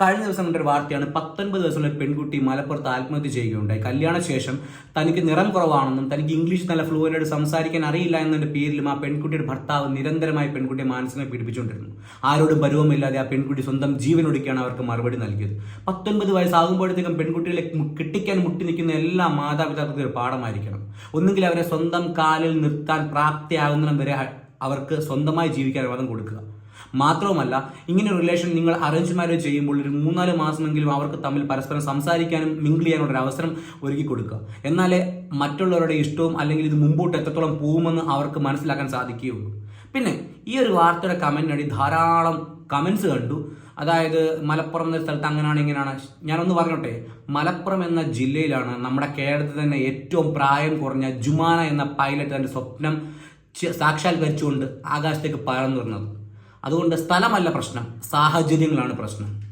കഴിഞ്ഞ ദിവസം കണ്ട ഒരു വാർത്തയാണ് പത്തൊൻപത് വയസ്സുള്ള പെൺകുട്ടി മലപ്പുറത്ത് ആത്മഹത്യ ചെയ്യുകയുണ്ടായി. കല്യാണശേഷം തനിക്ക് നിറം കുറവാണെന്നും തനിക്ക് ഇംഗ്ലീഷ് നല്ല ഫ്ലുവന്റ് സംസാരിക്കാൻ അറിയില്ല എന്നതിന്റെ പേരിലും ആ പെൺകുട്ടിയുടെ ഭർത്താവ് നിരന്തരമായി പെൺകുട്ടിയെ മാനസികമായി പീഡിപ്പിച്ചുകൊണ്ടിരുന്നു. ആരോടും പരുവമില്ലാതെ ആ പെൺകുട്ടി സ്വന്തം ജീവനൊടുക്കിയാണ് അവർക്ക് മറുപടി നൽകിയത്. പത്തൊൻപത് വയസ്സാകുമ്പോഴത്തേക്കും പെൺകുട്ടികളെ കെട്ടിക്കാൻ മുട്ടി നിൽക്കുന്ന എല്ലാ മാതാപിതാക്കൾക്കും ഒരു പാഠമായിരിക്കണം. ഒന്നുകിൽ അവരെ സ്വന്തം കാലിൽ നിർത്താൻ പ്രാപ്തിയാകുന്നിടം വരെ അവർക്ക് സ്വന്തമായി ജീവിക്കാൻ അനുവാദം കൊടുക്കുക. മാത്രവുമല്ല ഇങ്ങനെ റിലേഷൻ നിങ്ങൾ അറേഞ്ച് മാരേജ് ചെയ്യുമ്പോൾ ഒരു മൂന്നാൽ മാസമെങ്കിലും അവർക്ക് തമ്മിൽ പരസ്പരം സംസാരിക്കാനും മിങ്കിൾ ചെയ്യാനുള്ള ഒരു അവസരം ഒരുക്കി കൊടുക്കുക. എന്നാലേ മറ്റുള്ളവരുടെ ഇഷ്ടവും അല്ലെങ്കിൽ ഇത് മുമ്പോട്ട് എത്രത്തോളം പോകുമെന്ന് അവർക്ക് മനസ്സിലാക്കാൻ സാധിക്കുകയുള്ളൂ. പിന്നെ ഈ ഒരു വാർത്തയുടെ കമന്റിനടി ധാരാളം കമൻസ് കണ്ടു. അതായത് മലപ്പുറം എന്ന സ്ഥലത്ത് അങ്ങനെയാണ് ഇങ്ങനെയാണ് ഞാനൊന്ന് പറഞ്ഞോട്ടെ മലപ്പുറം എന്ന ജില്ലയിലാണ് നമ്മുടെ കേരളത്തിൽ തന്നെ ഏറ്റവും പ്രായം കുറഞ്ഞ ജുമാന എന്ന പൈലറ്റ് തന്റെ സ്വപ്നം സാക്ഷാത്കരിച്ചുകൊണ്ട് ആകാശത്തേക്ക് പറന്നു വരുന്നത്. അതുകൊണ്ട് സ്ഥലമല്ല പ്രശ്നം സാഹചര്യങ്ങളാണ് പ്രശ്നം.